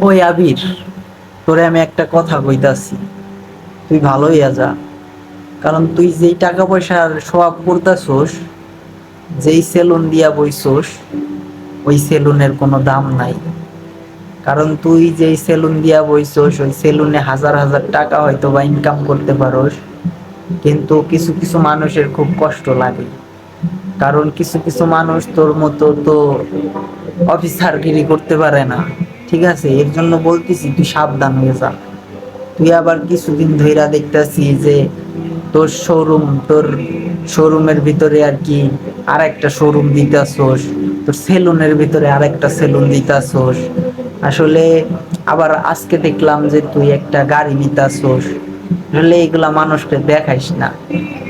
ওই আবির, তোরে আমি একটা কথা কইতাছি। তুই ভালো হইয়া যা। কারণ তুই যেই টাকা পয়সার স্বভাব করতাছোস, যেই সেলুন দিয়া বইছোস, ওই সেলুনের কোনো দাম নাই। কারণ তুই যেই সেলুন দিয়া বইছোস, ওই সেলুনে হাজার হাজার টাকা হয়তো বা ইনকাম করতে পারোস। কিন্তু কিছু কিছু মানুষের খুব কষ্ট লাগে। কারণ কিছু কিছু মানুষ তোর মতো তো অফিসারগিরি করতে পারে না। ঠিক আছে, এর জন্য বলতেছি, তুই সাবধান হয়ে যা। তুই আবার কিছুদিন ধইরা দেখতাছি যে তোর শোরুম তোর শোরুমের ভিতরে আর কি আর একটা শোরুম দিতাছোস, তোর সেলুনের ভিতরে আর একটা সেলুন দিতাছোস। আসলে আবার আজকে দেখলাম যে তুই একটা গাড়ি নিতাছোস। আসলে এগুলা মানুষকে দেখাইস না।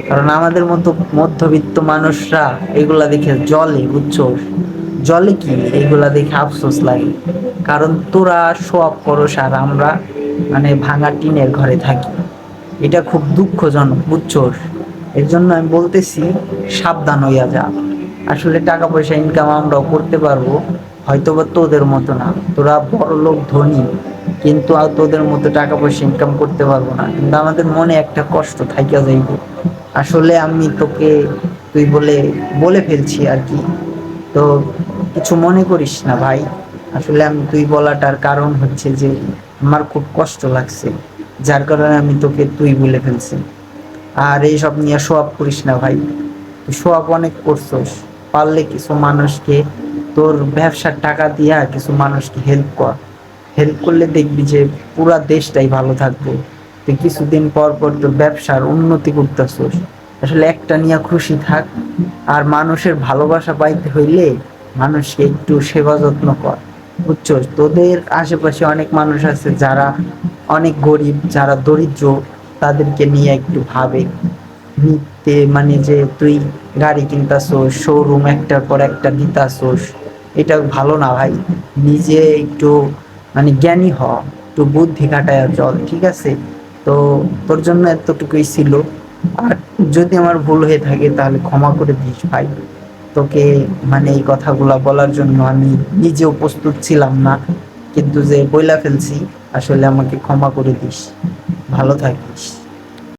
কারণ আমাদের মতো মধ্যবিত্ত মানুষরা এগুলা দেখে জলে বুঝছোস? জলে কি? এগুলা দেখে আফসোস লাগে। কারণ তোরা সব করস আর আমরা মানে ভাঙা টিনের ঘরে থাকি। এটা খুব দুঃখজনক, বুঝছোস? এর জন্য আমি বলতেছি, সাবধান হইয়া যা। আসলে টাকা পয়সা ইনকাম আমরাও করতে পারব হয়তো বা তোদের মতো না। তোরা বড় লোক, ধনী, কিন্তু আর তোদের মতো টাকা পয়সা ইনকাম করতে পারব না। কিন্তু আমাদের মনে একটা কষ্ট থাইকা যাইব। আসলে আমি তোকে, তুই বলে বলে ফেলছি আর কি। তো কিছু মনে করিস না ভাই। আসলে আমি তুই বলাটার কারণ হচ্ছে যে, আমার খুব কষ্ট লাগছে। যার কারণে আমি তোকে তুই বলে ফেলছি। আর এইসব নিয়ে শোয়াব করিস না ভাই। তুই শোয়াব অনেক করছস। পারলে কিছু মানুষকে তোর ব্যবসার টাকা দিয়া কিছু মানুষকে হেল্প কর। হেল্প করলে দেখবি যে পুরা দেশটাই ভালো থাকবে। তুই কিছুদিন পর পর তোর ব্যবসার উন্নতি করতেছস। আসলে একটা নিয়ে খুশি থাক। আর মানুষের ভালোবাসা পাইতে হইলে মানুষকে একটু সেবা যত্ন কর। বুঝছস তোদের আশেপাশে অনেক মানুষ আছে যারা অনেক গরিব, যারা দরিদ্র, তাদেরকে নিয়ে একটু ভাবে। নিতে মানে যে তুই গাড়ি কিনতাছোস শোরুম একটার পর একটা দিতাছোস, এটা ভালো না ভাই। নিজে একটু মানে জ্ঞানী হ, একটু বুদ্ধি খাটায় চল, ঠিক আছে? তো তোর জন্য এতটুকুই ছিল। আর যদি আমার ভুল হয়ে থাকে তাহলে ক্ষমা করে দিস ভাই। তোকে মানে এই কথাগুলো বলার জন্য আমি নিজেও প্রস্তুত ছিলাম না। কিন্তু যে বইলা ফেলছি, আসলে আমাকে ক্ষমা করে দিস। ভালো থাকিস।